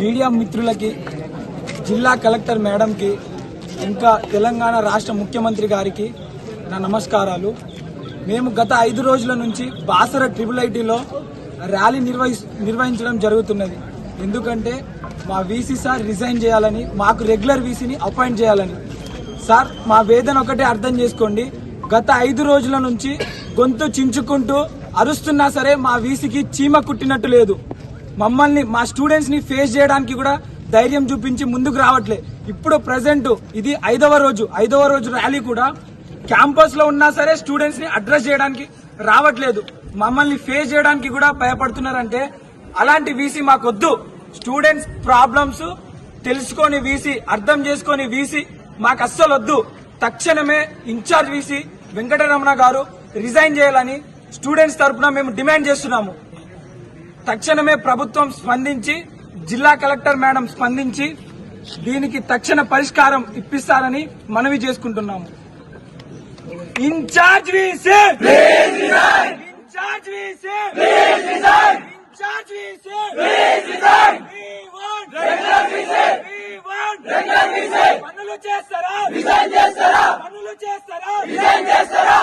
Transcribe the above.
Media మిత్రులకి జిల్లా collector మేడంకి ఇంకా తెలంగాణ రాష్ట్ర ముఖ్యమంత్రి గారికి నా నమస్కారాలు. మేము గత ఐదు రోజుల నుంచి బాసర ట్రిపుల్ ఐటీలో ర్యాలీ నిర్వహి నిర్వహించడం జరుగుతున్నది. ఎందుకంటే మా వీసీ సార్ రిజైన్ చేయాలని మాకు రెగ్యులర్ వీసీని అపాయింట్ చేయాలని. సార్ మా వేదన ఒకటే అర్థం చేసుకోండి. గత ఐదు రోజుల నుంచి గొంతు చించుకుంటూ అరుస్తున్నా సరే మా వీసీకి చీమ కుట్టినట్టు లేదు. మమ్మల్ని మా స్టూడెంట్స్ని ఫేస్ చేయడానికి కూడా ధైర్యం చూపించి ముందుకు రావట్లే. ఇప్పుడు ప్రజెంట్ ఇది ఐదవ రోజు. ఐదవ రోజు ర్యాలీ కూడా క్యాంపస్లో ఉన్నా సరే స్టూడెంట్స్ని అడ్రస్ చేయడానికి రావట్లేదు. మమ్మల్ని ఫేస్ చేయడానికి కూడా భయపడుతున్నారంటే అలాంటి వీసీ మాకొద్దు. స్టూడెంట్స్ ప్రాబ్లమ్స్ తెలుసుకొని వీసీ అర్థం చేసుకొని వీసీ మాకు అస్సలు వద్దు తక్షణమే ఇన్ఛార్జ్ వీసీ వెంకటరమణ గారు రిజైన్ చేయాలని స్టూడెంట్స్ తరపున మేము డిమాండ్ చేస్తున్నాము. తక్షణమే ప్రభుత్వం స్పందించి జిల్లా కలెక్టర్ మేడం స్పందించి దీనికి తక్షణ పరిష్కారం ఇప్పిస్తారని మనవి చేసుకుంటున్నాము. Incharge VC incharge VC incharge VC We want We want పనులు చేస్తారా? పనులు చేస్తారా? పనులు చేస్తారా?